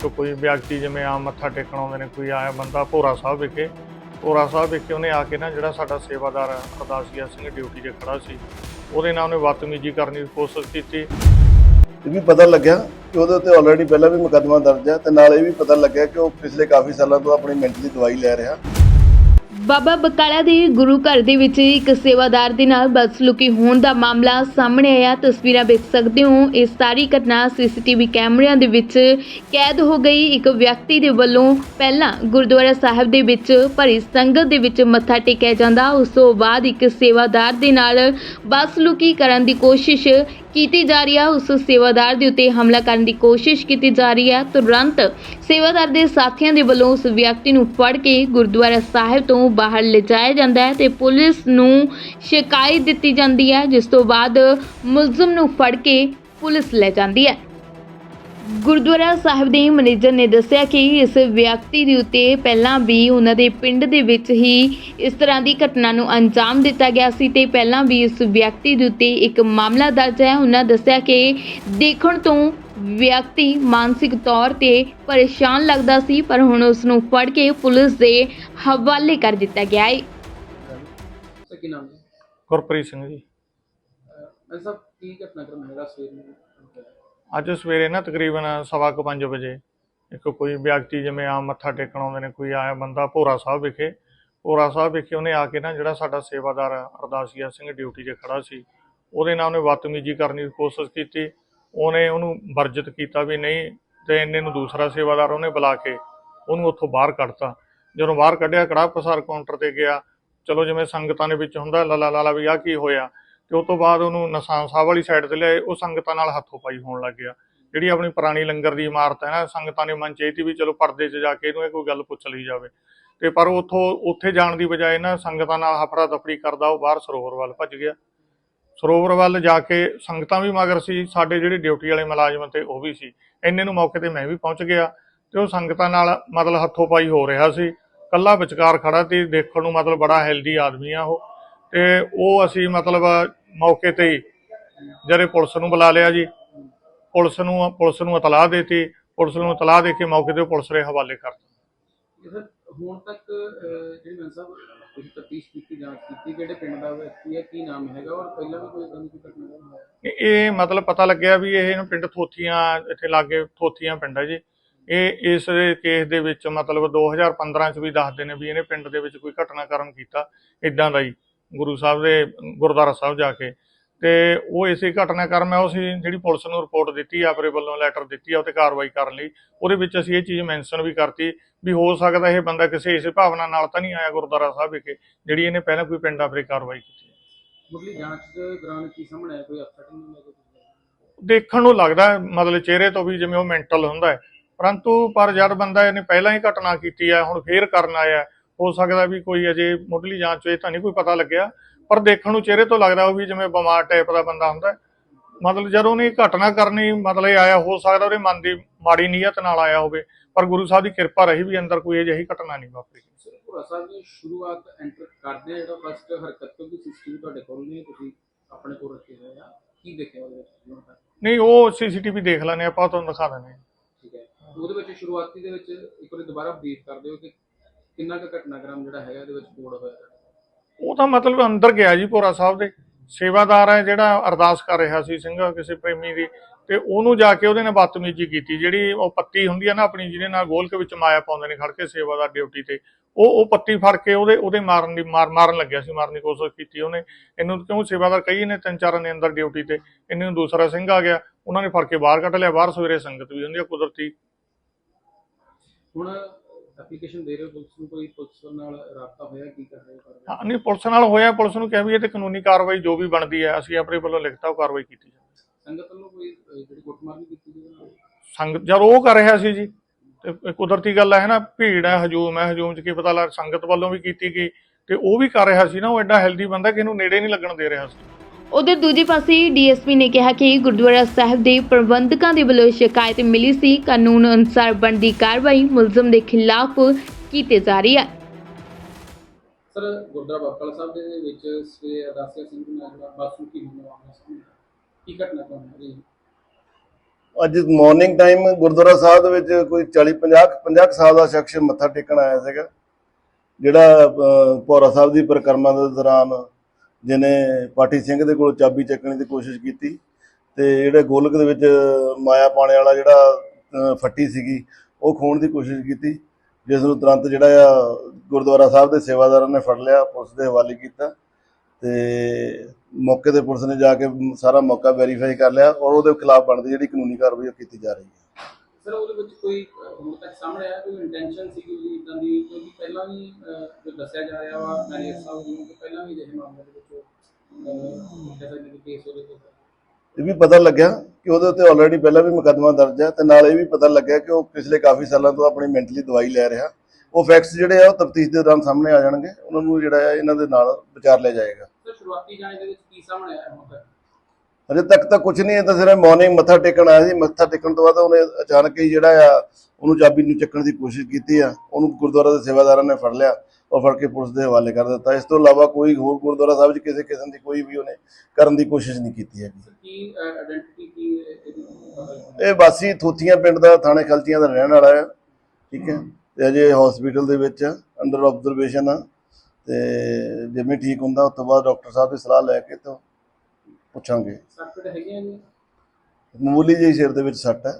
ਇੱਕ ਕੋਈ ਵਿਅਕਤੀ ਜਿਵੇਂ ਆਮ ਮੱਥਾ ਟੇਕਣ ਆਉਂਦੇ ਨੇ, ਕੋਈ ਆਇਆ ਬੰਦਾ ਭੋਰਾ ਸਾਹਿਬ ਵਿਖੇ, ਭੋਰਾ ਸਾਹਿਬ ਵਿਖੇ ਉਹਨੇ ਆ ਕੇ ਨਾ ਜਿਹੜਾ ਸਾਡਾ ਸੇਵਾਦਾਰ ਅਰਦਾਸੀਆ ਸਿੰਘ ਡਿਊਟੀ 'ਤੇ ਖੜਾ ਸੀ, ਉਹਦੇ ਨਾਲ ਉਹਨੇ ਬਦਤਮੀਜ਼ੀ ਕਰਨ ਦੀ ਕੋਸ਼ਿਸ਼ ਕੀਤੀ। ਇਹ ਵੀ ਪਤਾ ਲੱਗਿਆ ਕਿ ਉਹਦੇ ਉੱਤੇ ਆਲਰੇਡੀ ਪਹਿਲਾਂ ਵੀ ਮੁਕੱਦਮਾ ਦਰਜ ਹੈ ਤੇ ਨਾਲ ਇਹ ਵੀ ਪਤਾ ਲੱਗਿਆ ਕਿ ਉਹ ਪਿਛਲੇ ਕਾਫੀ ਸਾਲਾਂ ਤੋਂ ਆਪਣੀ ਮੈਂਟਲੀ ਦਵਾਈ ਲੈ ਰਿਹਾ। ਬਾਬਾ ਬਕਾਲਾ ਦੇ ਗੁਰੂ ਘਰ ਦੇ ਵਿੱਚ ਇੱਕ ਸੇਵਾਦਾਰ ਦੇ ਨਾਲ ਬੱਸ ਲੁਕੀ ਹੋਣ ਦਾ ਮਾਮਲਾ ਸਾਹਮਣੇ ਆਇਆ। ਤਸਵੀਰਾਂ ਵੇਖ ਸਕਦੇ ਹੋ। ਇਹ ਸਾਰੀ ਘਟਨਾ ਸੀਸੀਟੀਵੀ ਕੈਮਰਿਆਂ ਦੇ ਵਿੱਚ ਕੈਦ ਹੋ ਗਈ। ਇੱਕ ਵਿਅਕਤੀ ਦੇ ਵੱਲੋਂ ਪਹਿਲਾਂ ਗੁਰਦੁਆਰਾ ਸਾਹਿਬ ਦੇ ਵਿੱਚ ਭਰੀ ਸੰਗਤ ਦੇ ਵਿੱਚ ਮੱਥਾ ਟੇਕਿਆ ਜਾਂਦਾ। ਉਸ ਤੋਂ ਬਾਅਦ ਇੱਕ ਸੇਵਾਦਾਰ ਦੇ ਨਾਲ ਬੱਸ ਲੁਕੀ ਕਰਨ ਦੀ ਕੋਸ਼ਿਸ਼ ਕੀਤੀ ਜਾ ਰਹੀ ਹੈ ਉਸ ਸੇਵਾਦਾਰ ਦੇ ਉੱਤੇ ਹਮਲਾ ਕਰਨ ਦੀ ਕੋਸ਼ਿਸ਼ ਕੀਤੀ ਜਾ ਰਹੀ ਹੈ ਤੁਰੰਤ ਸੇਵਾਦਾਰ ਦੇ ਸਾਥੀਆਂ ਦੇ ਵੱਲੋਂ ਉਸ ਵਿਅਕਤੀ ਨੂੰ ਫੜ ਕੇ ਗੁਰਦੁਆਰਾ ਸਾਹਿਬ ਤੋਂ ਬਾਹਰ ਲਿਜਾਇਆ ਜਾਂਦਾ ਹੈ ਤੇ ਪੁਲਿਸ ਨੂੰ ਸ਼ਿਕਾਇਤ ਦਿੱਤੀ ਜਾਂਦੀ ਹੈ, ਜਿਸ ਤੋਂ ਬਾਅਦ ਮੁਲਜ਼ਮ ਨੂੰ ਫੜ ਕੇ ਪੁਲਿਸ ਲੈ ਜਾਂਦੀ ਹੈ। ਗੁਰਦੁਆਰਾ ਸਾਹਿਬ ਦੇ ਮੈਨੇਜਰ ਨੇ ਦੱਸਿਆ ਕਿ ਇਸ ਵਿਅਕਤੀ ਦੇ ਉੱਤੇ ਪਹਿਲਾਂ ਵੀ ਉਹਨਾਂ ਦੇ ਪਿੰਡ ਦੇ ਵਿੱਚ ਹੀ ਇਸ ਤਰ੍ਹਾਂ ਦੀ ਘਟਨਾ ਨੂੰ ਅੰਜਾਮ ਦਿੱਤਾ ਗਿਆ ਸੀ ਤੇ ਪਹਿਲਾਂ ਵੀ ਇਸ ਵਿਅਕਤੀ ਦੇ ਉੱਤੇ ਇੱਕ ਮਾਮਲਾ ਦਰਜ ਹੈ। ਉਹਨਾਂ ਦੱਸਿਆ ਕਿ ਦੇਖਣ ਤੋਂ ਵਿਅਕਤੀ ਮਾਨਸਿਕ ਤੌਰ ਤੇ ਪਰੇਸ਼ਾਨ ਲੱਗਦਾ ਸੀ ਪਰ ਹੁਣ ਉਸ ਨੂੰ ਫੜ ਕੇ ਪੁਲਿਸ ਦੇ ਹਵਾਲੇ ਕਰ ਦਿੱਤਾ ਗਿਆ ਹੈ। ਸਰ ਕੀ ਨਾਮ ਹੈ ਗੁਰਪ੍ਰੀਤ ਸਿੰਘ ਜੀ। ਮੈਂ ਸਭ ਕੀ ਘਟਨਾਕ੍ਰਮ ਹੈਗਾ ਸਵੇਰ ਨੂੰ? ਅੱਜ ਸਵੇਰੇ ਨਾ ਤਕਰੀਬਨ ਸਵਾ ਕੁ ਪੰਜ ਵਜੇ ਇੱਕ ਕੋਈ ਵਿਅਕਤੀ ਜਿਵੇਂ ਆ ਮੱਥਾ ਟੇਕਣ ਆਉਂਦੇ ਨੇ, ਕੋਈ ਆਇਆ ਬੰਦਾ ਭੋਰਾ ਸਾਹਿਬ ਵਿਖੇ, ਭੋਰਾ ਸਾਹਿਬ ਵਿਖੇ ਉਹਨੇ ਆ ਕੇ ਨਾ ਜਿਹੜਾ ਸਾਡਾ ਸੇਵਾਦਾਰ ਅਰਦਾਸੀਆ ਸਿੰਘ ਡਿਊਟੀ 'ਤੇ ਖੜਾ ਸੀ, ਉਹਦੇ ਨਾਲ ਉਹਨੇ ਬਦਤਮੀਜ਼ੀ ਕਰਨ ਦੀ ਕੋਸ਼ਿਸ਼ ਕੀਤੀ, ਉਹਨੇ ਉਹਨੂੰ ਵਰਜਿਤ ਕੀਤਾ ਵੀ ਨਹੀਂ ਤੇ ਇੰਨੇ ਨੂੰ ਦੂਸਰਾ ਸੇਵਾਦਾਰ ਉਹਨੇ ਬੁਲਾ ਕੇ ਉਹਨੂੰ ਉੱਥੋਂ ਬਾਹਰ ਕੱਢਤਾ। ਜਦੋਂ ਬਾਹਰ ਕੱਢਿਆ ਕੜਾ ਪਸਾਰ ਕਾਊਂਟਰ ਤੇ ਗਿਆ, ਚਲੋ ਜਿਵੇਂ ਸੰਗਤਾਂ ਦੇ ਵਿੱਚ ਹੁੰਦਾ ਲਾਲਾ ਲਾਲਾ ਵੀ ਆ ਕੀ ਹੋਇਆ? ਤੇ ਉਸ ਤੋਂ ਬਾਅਦ ਉਹਨੂੰ ਨਸਾਨ ਸਾਹਿਬ ਵਾਲੀ ਸਾਈਡ ਤੇ ਲਿਆਏ, ਉਹ ਸੰਗਤਾਂ ਨਾਲ ਹੱਥੋਂ ਪਾਈ ਹੋਣ ਲੱਗ ਗਿਆ। ਜਿਹੜੀ ਆਪਣੀ ਪੁਰਾਣੀ ਲੰਗਰ ਦੀ ਇਮਾਰਤ ਹੈ ਨਾ, ਸੰਗਤਾਂ ਨੇ ਮਨ ਚ ਵੀ ਚਲੋ ਪਰਦੇ 'ਚ ਜਾ ਕੇ ਇਹਨੂੰ ਇਹ ਕੋਈ ਗੱਲ ਪੁੱਛ ਲਈ ਜਾਵੇ। ਤੇ ਪਰ ਉਥੋਂ, ਉੱਥੇ ਜਾਣ ਦੀ ਬਜਾਏ ਨਾ ਸੰਗਤਾਂ ਨਾਲ ਹਫੜਾ ਦਫੜੀ ਕਰਦਾ, ਉਹ ਬਾਹਰ ਸਰੋਵਰ ਵੱਲ ਭੱਜ ਗਿਆ। ਸਰੋਵਰ ਵੱਲ ਜਾ ਕੇ ਸੰਗਤਾਂ ਵੀ ਮਗਰ ਸੀ, ਸਾਡੇ ਜਿਹੜੇ ਡਿਊਟੀ ਵਾਲੇ ਮੁਲਾਜ਼ਮ ਤੇ ਉਹ ਵੀ ਸੀ। ਇੰਨੇ ਨੂੰ ਮੌਕੇ ਤੇ ਮੈਂ ਵੀ ਪਹੁੰਚ ਗਿਆ ਤੇ ਉਹ ਸੰਗਤਾਂ ਨਾਲ ਮਤਲਬ ਹੱਥੋਂ ਪਾਈ ਹੋ ਰਿਹਾ ਸੀ। ਕੱਲਾ ਵਿਚਕਾਰ ਖੜਾ ਤੇ ਦੇਖਣ ਨੂੰ ਮਤਲਬ ਬੜਾ ਹੈਲਦੀ ਆਦਮੀ ਆ ਉਹ। ਤੇ ਉਹ ਅਸੀਂ ਮਤਲਬ ਮੌਕੇ ਤੇ ਜਿਹੜੇ ਪੁਲਿਸ ਨੂੰ ਬੁਲਾ ਲਿਆ ਜੀ। ਪੁਲਿਸ ਨੂੰ ਪੁਲਿਸ ਨੂੰ ਇਤਲਾਹ ਦਿੱਤੀ। ਪੁਲਿਸ ਨੂੰ ਇਤਲਾਹ ਦੇ ਕੇ ਮੌਕੇ ਤੇ ਪੁਲਿਸ ਦੇ ਹਵਾਲੇ ਕਰਤਾ ਹੁਣ ਤੱਕ ਜਿਹੜੀ ਮੈਂ ਸਾਹਿਬ ਤੁਸੀਂ ਤਫਤੀਸ਼ ਕੀਤੀ ਜਾਂਚ ਕੀਤੀ ਕਿਹੜੇ ਪਿੰਡ ਦਾ ਵਿਅਕਤੀ ਹੈ ਕੀ ਨਾਮ ਹੈਗਾ ਔਰ ਪਹਿਲਾਂ ਵੀ ਕੋਈ ਇਦਾਂ ਦੀ ਘਟਨਾ ਇਹ- ਮਤਲਬ ਪਤਾ ਲੱਗਿਆ ਵੀ ਇਹ ਪਿੰਡ ਥੋਥੀਆਂ ਇੱਥੇ ਲਾਗੇ ਥੋਥੀਆਂ ਪਿੰਡ ਹੈ ਜੀ। ਇਹ ਇਸ ਕੇਸ ਦੇ ਵਿੱਚ ਮਤਲਬ 2015 ਚ ਵੀ ਦੱਸਦੇ ਨੇ ਵੀ ਇਹਨੇ ਪਿੰਡ ਦੇ ਵਿੱਚ ਕੋਈ ਘਟਨਾਕ੍ਰਮ ਕੀਤਾ ਇਦਾਂ ਦਾ ਹੀ। ਗੁਰੂ ਸਾਹਿਬ ਦੇ ਗੁਰਦੁਆਰਾ ਸਾਹਿਬ ਜਾ ਕੇ। ਤੇ ਉਹ ਇਸੇ ਘਟਨਾਕ੍ਰਮ ਹੈ ਉਹ ਅਸੀਂ ਜਿਹੜੀ ਪੁਲਿਸ ਨੂੰ ਰਿਪੋਰਟ ਦਿੱਤੀ ਆ ਆਪਣੇ ਵੱਲੋਂ ਲੈਟਰ ਦਿੱਤੀ ਆ ਉਹ ਤੇ ਕਾਰਵਾਈ ਕਰਨ ਲਈ। ਉਹਦੇ ਵਿੱਚ ਅਸੀਂ ਇਹ ਚੀਜ਼ ਮੈਂਸ਼ਨ ਵੀ ਕਰਤੀ ਵੀ ਹੋ ਸਕਦਾ ਇਹ ਬੰਦਾ ਕਿਸੇ ਇਸੇ ਭਾਵਨਾ ਨਾਲ ਤਾਂ ਨਹੀਂ ਆਇਆ ਗੁਰਦੁਆਰਾ ਸਾਹਿਬ ਵਿਖੇ ਜਿਹੜੀ ਇਹਨੇ ਪਹਿਲਾਂ ਕੋਈ ਪਿੰਡ ਆਪਰੇ ਕਾਰਵਾਈ ਕੀਤੀ। ਮੁੱਢਲੀ ਜਾਂਚ ਦੇ ਦੌਰਾਨ ਕੀ ਸਾਹਮਣੇ ਆਇਆ ਕੋਈ ਅਫਸਰ ਨਹੀਂ ਲੱਗਾ ਦੇਖਣ ਨੂੰ ਲੱਗਦਾ ਮਤਲਬ ਚਿਹਰੇ ਤੋਂ ਵੀ ਜਿਵੇਂ ਉਹ ਮੈਂਟਲ ਹੁੰਦਾ ਹੈ। ਪਰੰਤੂ ਪਰ ਜਦ ਬੰਦਾ ਇਹਨੇ ਪਹਿਲਾਂ ਹੀ ਘਟਨਾ ਕੀਤੀ ਹੈ ਹੁਣ ਫੇਰ ਕਰਨ ਆਇਆ ਹੈ, ਸਕਦਾ ਵੀ ਕੋਈ ਅਜੇ ਮੁੱਢਲੀ ਜਾਂਚ ਇਹ ਤਾਂ ਨਹੀਂ ਕੋਈ ਪਤਾ ਲੱਗਿਆ। ਪਰ ਦੇਖਣ ਨੂੰ ਚਿਹਰੇ ਤੋਂ ਲੱਗਦਾ ਉਹ ਵੀ ਜਿਵੇਂ ਬਿਮਾਰ ਟਾਈਪ ਦਾ ਬੰਦਾ ਹੁੰਦਾ। ਮਤਲਬ ਜਦੋਂ ਉਹਨੇ ਘਟਨਾ ਕਰਨੀ ਮਤਲਬ ਆਇਆ ਹੋ ਸਕਦਾ ਉਹਦੇ ਮਨ ਦੀ ਮਾੜੀ ਨੀਅਤ ਨਾਲ ਆਇਆ ਹੋਵੇ ਪਰ ਗੁਰੂ ਸਾਹਿਬ ਦੀ ਕਿਰਪਾ ਰਹੀ ਵੀ ਅੰਦਰ ਕੋਈ ਅਜਿਹੀ ਘਟਨਾ ਨਹੀਂ ਵਾਪਰੀ। ਸਰ ਭੂਰਾ ਸਾਹਿਬ ਜੀ ਸ਼ੁਰੂਆਤ ਐਂਟਰ ਕਰਦੇ ਆ ਜਿਹੜਾ ਫਸਟ ਹਰਕਤ ਤੋਂ ਵੀ ਸਿਸਟਮ ਤੁਹਾਡੇ ਕੋਲ ਨਹੀਂ ਤੁਸੀਂ ਆਪਣੇ ਕੋਲ ਰੱਖੇ ਹੋਏ ਆ। ਕੀ ਦੇਖਿਆ ਉਹਦੇ ਵਿੱਚ ਹੁਣ ਤੱਕ? ਨਹੀਂ ਉਹ ਸੀਸੀਟੀਵੀ ਦੇਖ ਲੈਣੇ ਆਪਾਂ ਤੁਹਾਨੂੰ ਦਿਖਾ ਦਿੰਦੇ ਠੀਕ ਹੈ। ਉਹਦੇ ਵਿੱਚ ਸ਼ੁਰੂਆਤੀ ਦੇ ਵਿੱਚ ਇੱਕ ਵਾਰੀ ਦੁਬਾਰਾ ਬਰੀਫ ਕਰ ਦਿਓ ਕਿ ਕਿੰਨਾ ਕੁ ਘਟਨਾਕ੍ਰਮ ਜਿਹੜਾ ਹੈਗਾ ਇਹਦੇ ਵਿੱਚ ਕੋਡ ਹੋਇਆ? ਉਹ ਤਾਂ ਮਤਲਬ ਅੰਦਰ ਗਿਆ ਜੀ ਭੋਰਾ ਸਾਹਿਬ ਦੇ। ਸੇਵਾਦਾਰ ਹੈ ਜਿਹੜਾ ਅਰਦਾਸ ਕਰ ਰਿਹਾ ਸੀ ਸਿੰਘ ਕਿਸੇ ਪ੍ਰੇਮੀ ਦੀ। ਤੇ ਉਹਨੂੰ ਜਾ ਕੇ ਉਹਦੇ ਨਾਲ ਬਦਤਮੀਜ਼ੀ ਕੀਤੀ। ਜਿਹੜੀ ਉਹ ਪੱਤੀ ਹੁੰਦੀ ਹੈ ਨਾ ਆਪਣੀ ਜਿਹਦੇ ਨਾਲ ਗੋਲਕ ਵਿੱਚ ਮਾਇਆ ਪਾਉਂਦੇ ਨੇ ਖੜ ਕੇ ਸੇਵਾਦਾਰ ਡਿਊਟੀ ਤੇ। ਉਹ ਉਹ ਪੱਤੀ ਫੜ ਕੇ ਉਹਦੇ ਉਹਦੇ ਮਾਰਨ ਦੀ ਮਾਰ ਮਾਰਨ ਲੱਗਿਆ ਸੀ ਮਾਰਨ ਦੀ ਕੋਸ਼ਿਸ਼ ਕੀਤੀ ਉਹਨੇ। ਇਹਨੂੰ ਕਿਉਂ ਸੇਵਾਦਾਰ ਕਈ ਨੇ ਤਿੰਨ ਚਾਰ ਨੇ ਅੰਦਰ ਡਿਊਟੀ ਤੇ। ਇਹਨੂੰ ਨੂੰ ਦੂਸਰਾ ਸਿੰਘ ਆ ਗਿਆ। ਉਹਨਾਂ ਨੇ ਫੜ ਕੇ ਬਾਹਰ ਕੱਢ ਲਿਆ। ਬਾਹਰ ਸਵੇਰੇ ਸੰਗਤ ਵੀ ਹੁੰਦੀ ਹੈ ਕੁਦਰਤੀ। ਹੁਣ ਐਪਲੀਕੇਸ਼ਨ ਦੇ ਰਹੇ ਹੋ? ਪੁਲਿਸ ਨੂੰ ਕੋਈ ਪੁਲਿਸ ਨਾਲ ਰਾਬਤਾ ਹੋਇਆ? ਕੀ ਕਰ ਰਹੇ ਹੋ? ਹਾਂ, ਨਹੀਂ ਪੁਲਿਸ ਨਾਲ ਹੋਇਆ ਪੁਲਿਸ ਨੂੰ ਕਿਹਾ ਵੀ ਇਹ ਤੇ ਕਾਨੂੰਨੀ ਕਾਰਵਾਈ ਜੋ ਵੀ ਬਣਦੀ ਹੈ ਅਸੀਂ ਆਪਣੇ ਵੱਲੋਂ ਲਿਖਤਾ ਉਹ ਕਾਰਵਾਈ ਕੀਤੀ ਜਾਵੇ। ਸੰਗਤ ਵੱਲੋਂ ਕੋਈ ਅਹ, ਜਿਹੜੀ ਕੁੱਟਮਾਰ ਨਹੀਂ ਕੀਤੀ ਗਈ ਸੰਗਤ ਜਦ ਉਹ ਕਰ ਰਿਹਾ ਸੀ ਜੀ ਤੇ ਇਹ ਕੁਦਰਤੀ ਗੱਲ ਹੈ ਨਾ ਭੀੜ ਹੈ ਹਜੂਮ ਹੈ ਹਜੂਮ ਚ ਕੀ ਪਤਾ ਲੱਗ ਸੰਗਤ ਵੱਲੋਂ ਵੀ ਕੀਤੀ ਗਈ ਤੇ ਉਹ ਵੀ ਕਰ ਰਿਹਾ ਸੀ ਨਾ ਉਹ ਐਡਾ ਹੈਲਦੀ ਬੰਦਾ ਕਿ ਇਹਨੂੰ ਨੇੜੇ ਨਹੀਂ ਲੱਗਣ ਦੇ ਰਿਹਾ ਸੀ। ਉਧਰ ਦੂਜੇ ਪਾਸੇ ਡੀਐਸਪੀ ਨੇ ਕਿਹਾ ਕਿ ਗੁਰਦੁਆਰਾ ਸਾਹਿਬ ਦੇ ਪ੍ਰਬੰਧਕਾਂ ਦੇ ਵੱਲੋਂ ਸ਼ਿਕਾਇਤ ਮਿਲੀ ਸੀ। ਕਾਨੂੰਨ ਅਨੁਸਾਰ ਬਣਦੀ ਕਾਰਵਾਈ ਮੁਲਜ਼ਮ ਦੇ ਖਿਲਾਫ ਕੀਤੀ ਜਾ ਰਹੀ ਹੈ। ਸਰ ਗੁਰਦੁਆਰਾ ਬਾਬਾ ਸਾਹਿਬ ਦੇ ਵਿੱਚ ਸਵੇਰੇ ਅਰਦਾਸਿਆ ਸਿੰਘ ਨਾਲ ਬੱਸ ਕੀ ਸਾਹਮਣੇ ਆਇਆ। ਕੀ ਘਟਨਾ ਤੋਂ ਹੈ? ਜੀ ਅੱਜ ਮਾਰਨਿੰਗ ਟਾਈਮ ਗੁਰਦੁਆਰਾ ਸਾਹਿਬ ਦੇ ਵਿੱਚ ਕੋਈ 40 50 50 ਕੁ ਸਾਲ ਦਾ ਸ਼ਖਸ ਮੱਥਾ ਟੇਕਣ ਆਇਆ ਸੀਗਾ ਜਿਹੜਾ ਭੌਰਾ ਸਾਹਿਬ ਦੀ ਪਰਿਕਰਮਾ ਦੇ ਦੌਰਾਨ ਜਿਹਨੇ ਪਾਠੀ ਸਿੰਘ ਦੇ ਕੋਲ ਚਾਬੀ ਚੱਕਣ ਦੀ ਕੋਸ਼ਿਸ਼ ਕੀਤੀ ਤੇ ਜਿਹੜੇ ਗੋਲਕ ਦੇ ਵਿੱਚ ਮਾਇਆ ਪਾਣੇ ਵਾਲਾ ਜਿਹੜਾ ਫੱਟੀ ਸੀਗੀ, ਉਹ ਖੋਣ ਦੀ ਕੋਸ਼ਿਸ਼ ਕੀਤੀ। ਜਿਸ ਨੂੰ ਤੁਰੰਤ ਜਿਹੜਾ ਆ ਗੁਰਦੁਆਰਾ ਸਾਹਿਬ ਦੇ ਸੇਵਾਦਾਰਾਂ ਨੇ ਫੜ ਲਿਆ, ਪੁਲਿਸ ਦੇ ਹਵਾਲੇ ਕੀਤਾ ਤੇ ਮੌਕੇ ਤੇ ਪੁਲਿਸ ਨੇ ਜਾ ਕੇ ਸਾਰਾ ਮੌਕਾ ਵੈਰੀਫਾਈ ਕਰ ਲਿਆ ਔਰ ਉਹਦੇ ਖਿਲਾਫ ਬਣਦੀ ਜਿਹੜੀ ਕਾਨੂੰਨੀ ਕਾਰਵਾਈ ਉਹ ਕੀਤੀ ਜਾ ਰਹੀ ਹੈ। ਸਰ ਉਹਦੇ ਵਿੱਚ ਕੋਈ ਹੁਣ ਤੱਕ ਸਾਹਮਣੇ ਆਇਆ ਕੋਈ ਇੰਟੈਂਸ਼ਨ ਸੀ ਕੋਈ ਇਦਾਂ ਦੀ? ਕਿਉਂਕਿ ਪਹਿਲਾਂ ਵੀ ਜੋ ਦੱਸਿਆ ਜਾ ਰਿਹਾ ਵਾ ਮੈਨੇਜਰ ਸਾਹਿਬ ਜੀ ਕਿ ਪਹਿਲਾਂ ਵੀ ਅਜਿਹੇ ਮਾਮਲੇ ਦੇ ਵਿੱਚ ਕਿ ਕੇਸ ਉਹਦੇ ਇਹ ਵੀ ਪਤਾ ਲੱਗਿਆ ਕਿ ਉਹਦੇ ਉੱਤੇ ਆਲਰੇਡੀ ਪਹਿਲਾਂ ਵੀ ਮੁਕੱਦਮਾ ਦਰਜ ਹੈ ਤੇ ਨਾਲ ਇਹ ਵੀ ਪਤਾ ਲੱਗਿਆ ਕਿ ਉਹ ਪਿਛਲੇ ਕਾਫੀ ਸਾਲਾਂ ਤੋਂ ਆਪਣੀ ਮੈਂਟਲੀ ਦਵਾਈ ਲੈ ਰਿਹਾ। ਉਹ ਫੈਕਟਸ ਜਿਹੜੇ ਆ ਉਹ ਤਫਤੀਸ਼ ਦੇ ਦੌਰਾਨ ਸਾਹਮਣੇ ਆ ਜਾਣਗੇ। ਉਹਨਾਂ ਨੂੰ ਜਿਹੜਾ ਇਹਨਾਂ ਦੇ ਨਾਲ ਵਿਚਾਰ ਲਿਆ ਜਾਏਗਾ। ਸਰ ਸ਼ੁਰੂਆਤੀ ਜਾਂਚ ਦੇ ਵਿੱਚ ਕੀ ਸਾਹਮਣੇ ਆਇਆ ਹੁਣ ਤੱਕ? ਅਜੇ ਤੱਕ ਤਾਂ ਕੁਝ ਨਹੀਂ ਹੈ ਤਾਂ ਸਿਰਫ ਮਾਰਨਿੰਗ ਮੱਥਾ ਟੇਕਣ ਆਇਆ ਸੀ। ਮੱਥਾ ਟੇਕਣ ਤੋਂ ਬਾਅਦ ਉਹਨੇ ਅਚਾਨਕ ਹੀ ਜਿਹੜਾ ਆ ਉਹਨੂੰ ਚਾਬੀ ਨੂੰ ਚੱਕਣ ਦੀ ਕੋਸ਼ਿਸ਼ ਕੀਤੀ ਆ। ਉਹਨੂੰ ਗੁਰਦੁਆਰਾ ਦੇ ਸੇਵਾਦਾਰਾਂ ਨੇ ਫੜ ਲਿਆ ਉਹ ਫੜ ਕੇ ਪੁਲਿਸ ਦੇ ਹਵਾਲੇ ਕਰ ਦਿੱਤਾ। ਇਸ ਤੋਂ ਇਲਾਵਾ ਕੋਈ ਹੋਰ ਗੁਰਦੁਆਰਾ ਸਾਹਿਬ 'ਚ ਕਿਸੇ ਕਿਸਮ ਦੀ ਕੋਈ ਵੀ ਉਹਨੇ ਕਰਨ ਦੀ ਕੋਸ਼ਿਸ਼ ਨਹੀਂ ਕੀਤੀ ਹੈਗੀ। ਕੀ ਆਇਡੈਂਟੀਟੀ ਕੀ? ਇਹ ਵਾਸੀ ਥੋਥੀਆਂ ਪਿੰਡ ਦਾ ਥਾਣੇ ਖਲਚੀਆਂ ਦਾ ਰਹਿਣ ਵਾਲਾ ਹੈ ਠੀਕ ਹੈ। ਤੇ ਅਜੇ ਹਸਪੀਟਲ ਦੇ ਵਿੱਚ ਅੰਡਰ ਆਬਜ਼ਰਵੇਸ਼ਨ ਆ। ਤੇ ਜਿਵੇਂ ਠੀਕ ਹੁੰਦਾ ਉਸ ਤੋਂ ਬਾਅਦ ਡਾਕਟਰ ਸਾਹਿਬ ਦੀ ਸਲਾਹ ਲੈ ਕੇ ਤਾਂ ਪੁੱਛਾਂਗੇ। ਸਰਕਟ ਹੈਗੀਆਂ ਜੀ। ਮਾਮੂਲੀ ਜਿਹੀ ਸਿਰ ਦੇ ਵਿੱਚ ਸੱਟ ਹੈ।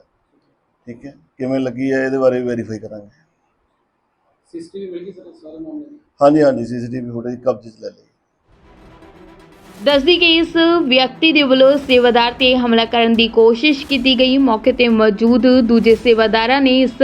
ਠੀਕ ਹੈ। ਕਿਵੇਂ ਲੱਗੀ ਹੈ ਇਹਦੇ ਬਾਰੇ ਵੈਰੀਫਾਈ ਕਰਾਂਗੇ। ਸੀਸੀਟੀਵੀ ਮਿਲ ਗਈ ਸਰ ਸਾਰੇ ਮਾਮਲੇ ਦੀ? ਹਾਂਜੀ ਹਾਂਜੀ ਸੀਸੀਟੀਵੀ ਫੁਟੇਜ ਕਬਜ਼ੇ 'ਚ ਲੈ ਲਈ। ਦੱਸਦੀ ਕਿ ਇਸ ਵਿਅਕਤੀ ਦੇ ਵੱਲੋਂ ਸੇਵਾਦਾਰ ਤੇ ਹਮਲਾ ਕਰਨ ਦੀ ਕੋਸ਼ਿਸ਼ ਕੀਤੀ ਗਈ। ਮੌਕੇ ਤੇ ਮੌਜੂਦ ਦੂਜੇ ਸੇਵਾਦਾਰਾਂ ਨੇ ਇਸ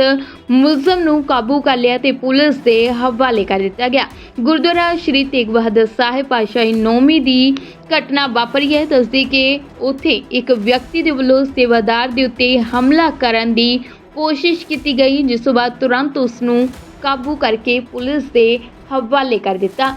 ਮੁਲਜ਼ਮ ਨੂੰ ਕਾਬੂ ਕਰ ਲਿਆ ਤੇ ਪੁਲਿਸ ਦੇ ਹਵਾਲੇ ਕਰ ਦਿੱਤਾ ਗਿਆ। ਗੁਰਦੁਆਰਾ ਸ਼੍ਰੀ ਤੇਗ ਬਹਾਦਰ ਸਾਹਿਬ ਪਾਤਸ਼ਾਹੀ ਨੌਮੀ ਦੀ ਘਟਨਾ ਵਾਪਰੀ ਹੈ। ਦੱਸਦੀ ਕਿ ਉੱਥੇ ਇੱਕ ਵਿਅਕਤੀ ਦੇ ਵੱਲੋਂ ਸੇਵਾਦਾਰ ਦੇ ਉੱਤੇ ਹਮਲਾ ਕਰਨ ਦੀ ਕੋਸ਼ਿਸ਼ ਕੀਤੀ ਗਈ, ਜਿਸ ਤੋਂ ਬਾਅਦ ਤੁਰੰਤ ਉਸ ਨੂੰ ਕਾਬੂ ਕਰਕੇ ਪੁਲਿਸ ਦੇ ਹਵਾਲੇ ਕਰ ਦਿੱਤਾ।